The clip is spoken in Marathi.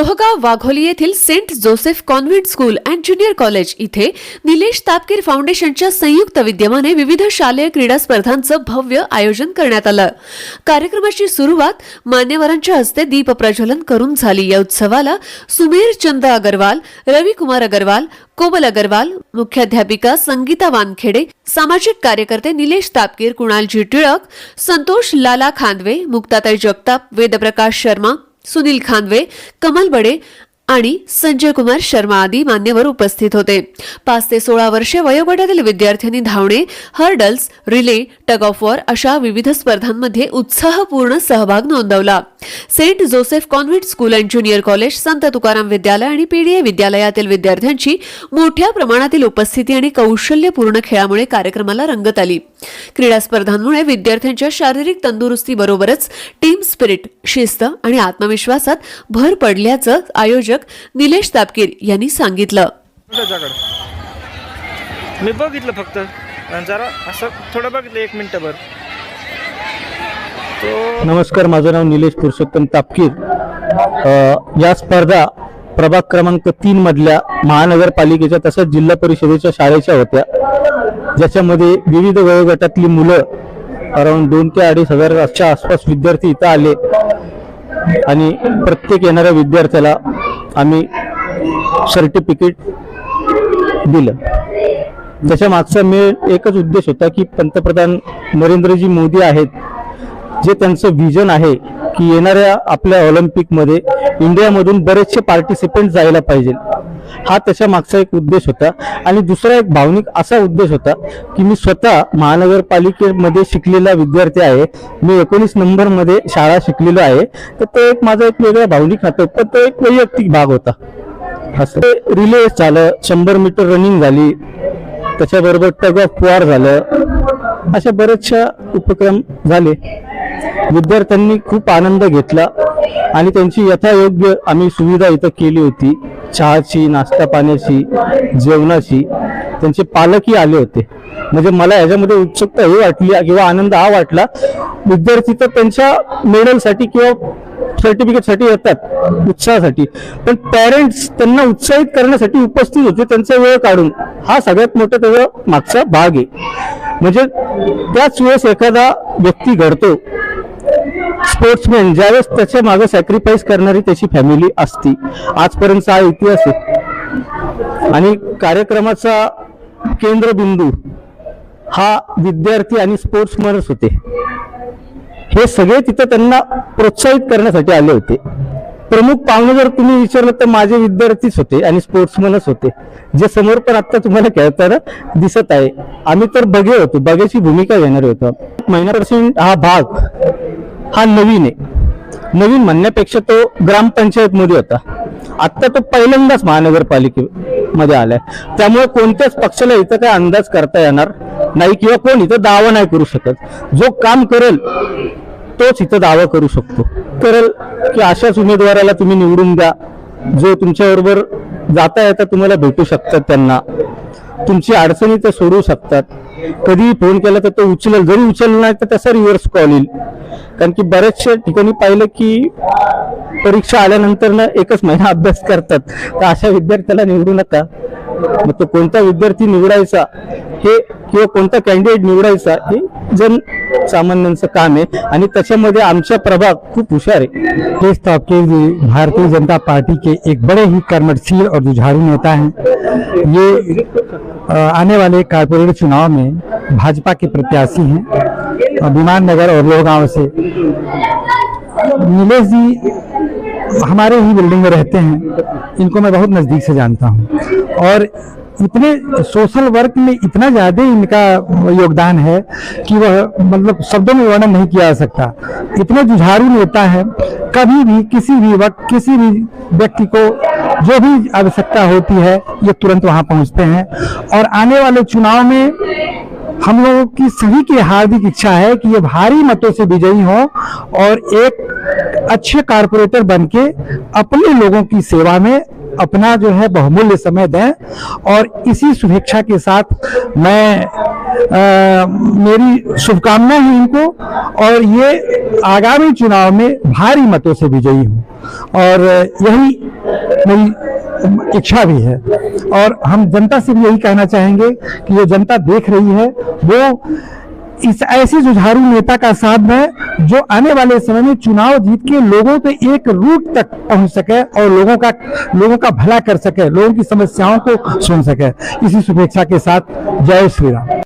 लोहगाव वाघोली येथील Saint Joseph convent school and junior college इथे निलेश तापकीर फाउंडेशनच्या संयुक्त विद्यमाने विविध शालेय क्रीडा स्पर्धांचं भव्य आयोजन करण्यात आलं. कार्यक्रमाची सुरुवात मान्यवरांच्या हस्ते दीप प्रज्वलन करून झाली. या उत्सवाला सुमेर चंद अगरवाल रविकुमार अगरवाल कोमल अगरवाल मुख्याध्यापिका संगीता वानखेडे सामाजिक कार्यकर्ते निलेश तापकीर कुणालजी टिळक संतोष लाला खांदवे मुक्ताताई जगताप वेदप्रकाश शर्मा सुनील खानवे कमल बडे आणि संजय कुमार शर्मा आदी मान्यवर उपस्थित होते. पाच ते सोळा वर्षे वयोगटातील विद्यार्थ्यांनी धावणे hurdles relay tug of war अशा विविध स्पर्धांमध्ये उत्साहपूर्ण सहभाग नोंदवला. Saint Joseph convent school and junior college Sant Tukaram Vidyalaya आणि पीडीए विद्यालयातील विद्यार्थ्यांची मोठ्या प्रमाणातील उपस्थिती आणि कौशल्यपूर्ण खेळामुळे कार्यक्रमाला रंगत आली. क्रीडा स्पर्धांमुळे विद्यार्थ्यांच्या शारीरिक तंदुरुस्तीबरोबरच टीम स्पिरिट शिस्त आणि आत्मविश्वासात भर पडल्याचं आयोजक निलेश तापकीर यांनी सांगितलं. त्याच्याकडं मी बघितलं फक्त. जरा असं थोडं बघितलं एक मिनटभर नमस्कार माझं नाव निलेश पुरुषोत्तम तापकीर. अ, या स्पर्धा प्रभाग क्रमांक तीन मधल्या महानगरपालिकेच्या तसंच जिल्हा परिषदेच्या शाळेच्या होत्या. ज्याच्यामध्ये विविध वयोगटातली मुलं अराऊंड दोन ते अडीच हजाराच्या आसपास विद्यार्थी इथं आले. आणि प्रत्येक येणाऱ्या विद्यार्थ्याला आम्ही सर्टिफिकेट दिलं. त्याच्या मागचा मेन एकच उद्देश होता की पंतप्रधान नरेंद्रजी मोदी आहेत जे त्यांचं विजन आहे की येणाऱ्या आपल्या ऑलिम्पिकमध्ये इंडियामधून बरेचसे पार्टिसिपेंट जायला पाहिजे. हा त्याच्या मागचा एक उद्देश होता. आणि दुसरा एक भावनिक असा उद्देश होता की मी स्वतः महानगरपालिकेमध्ये शिकलेला विद्यार्थी आहे. मी एकोणीस नंबरमध्ये शाळा शिकलेलो आहे. तर तो एक माझा एक वेगळा भावनिक नातं पण तो एक वैयक्तिक भाग होता. असं. रिले झालं शंभर मीटर रनिंग झाली. त्याच्याबरोबर टग ऑफ वॉर झालं. अशा बरेचशा उपक्रम झाले. विद्यार्थ्यांनी खूप आनंद घेतला आणि त्यांची यथायोग्य आम्ही सुविधा इथं केली होती. चहाची नाश्ता पाण्याची जेवणाची. त्यांचे पालकही आले होते. म्हणजे मला याच्यामध्ये उत्सुकता ही वाटली किंवा आनंद हा वाटला. विद्यार्थी तर त्यांच्या मेडलसाठी किंवा सर्टिफिकेटसाठी येतात उत्साहासाठी. पण पॅरेंट्स त्यांना उत्साहित करण्यासाठी उपस्थित होते त्यांचा वेळ काढून. हा सगळ्यात मोठा त्याचा मागचा भाग आहे. म्हणजे त्याच वेळेस एखादा व्यक्ती घडतो स्पोर्ट्समॅन ज्यावेळेस त्याच्यामागे सॅक्रिफाईस करणारी त्याची फॅमिली असती. आजपर्यंतचा हा इतिहास आहे. आणि कार्यक्रमाचा केंद्रबिंदू हा विद्यार्थी आणि स्पोर्ट्समॅनच होते. हे सगळे तिथं त्यांना प्रोत्साहित करण्यासाठी आले होते. प्रमुख पाहुणे जर तुम्ही विचारलं तर माझे विद्यार्थीच होते आणि स्पोर्ट्समनच होते. जे समोर पण आता तुम्हाला खेळताना दिसत आहे. आम्ही तर बघे होतो. बघ्याची भूमिका घेणार होतो. महिना पर्सेंट हा भाग हा नवीन आहे. नवीन म्हणण्यापेक्षा तो ग्रामपंचायत मध्ये होता. आता तो पहिल्यांदाच महानगरपालिकेमध्ये आलाय. त्यामुळे कोणत्याच पक्षाला इथं काय अंदाज करता येणार नाही किंवा कोण इथं दावा नाही करू शकत. जो काम करेल तोच इथं दावा करू शकतो. तर की अशाच उमेदवाराला तुम्ही निवडून द्या. जो तुमच्याबरोबर जाता येता तुम्हाला भेटू शकतात त्यांना. तुमची अडचणी ते सोडवू शकतात. कधीही फोन केला तर तो उचलेल. जरी उचलला नाही तर त्याचा रिव्हर्स कॉल येईल. कारण की बऱ्याचशा ठिकाणी पाहिलं की परीक्षा आल्यानंतर ना एकच महिना अभ्यास करतात. तर अशा विद्यार्थ्याला निवडू नका. मग तो कोणता विद्यार्थी निवडायचा हे किंवा कोणता हे जन सामान्यांचं काम त्याच्यामध्ये आमचा प्रभाग खूप हुशार आहे. देश तो आपके भारतीय जनता पार्टी के एक बड़े ही कर्मठशील और जुझारू नेता हैं। ये आने वाले कारपोरेट चुनाव में भाजपा के प्रत्याशी हैं। विमान नगर और लोहगांव से। नीलेश जी हमारे ही बिल्डिंग में रहते हैं, इनको मैं बहुत नज़दीक से जानता हूँ। और इतने सोशल वर्क में इतना ज़्यादा इनका योगदान है कि वह मतलब शब्दों में वर्णन नहीं किया जा सकता। इतने जुझारू नेता है, कभी भी, किसी भी वक्त, किसी भी व्यक्ति को जो भी आवश्यकता होती है, ये तुरंत वहाँ पहुँचते हैं। और आने वाले चुनाव में हम लोगों की सभी की हार्दिक इच्छा है कि ये भारी मतों से विजयी हो और एक अच्छे कारपोरेटर बनके अपने लोगों की सेवा में अपना जो है बहुमूल्य समय दें और इसी शुभेच्छा के साथ मैं अ, मेरी शुभकामना है इनको और ये आगामी चुनाव में भारी मतों से विजयी हूँ। और यही मेरी इच्छा भी है। और हम जनता से भी यही कहना चाहेंगे कि जो जनता देख रही है, वो इस ऐसे जुझारू नेता का साथ में जो आने वाले समय में चुनाव जीत के लोगों पे एक रूट तक पहुँच सके और लोगों का लोगों का भला कर सके, लोगों की समस्याओं को सुन सके। इसी शुभेच्छा के साथ जय श्री राम।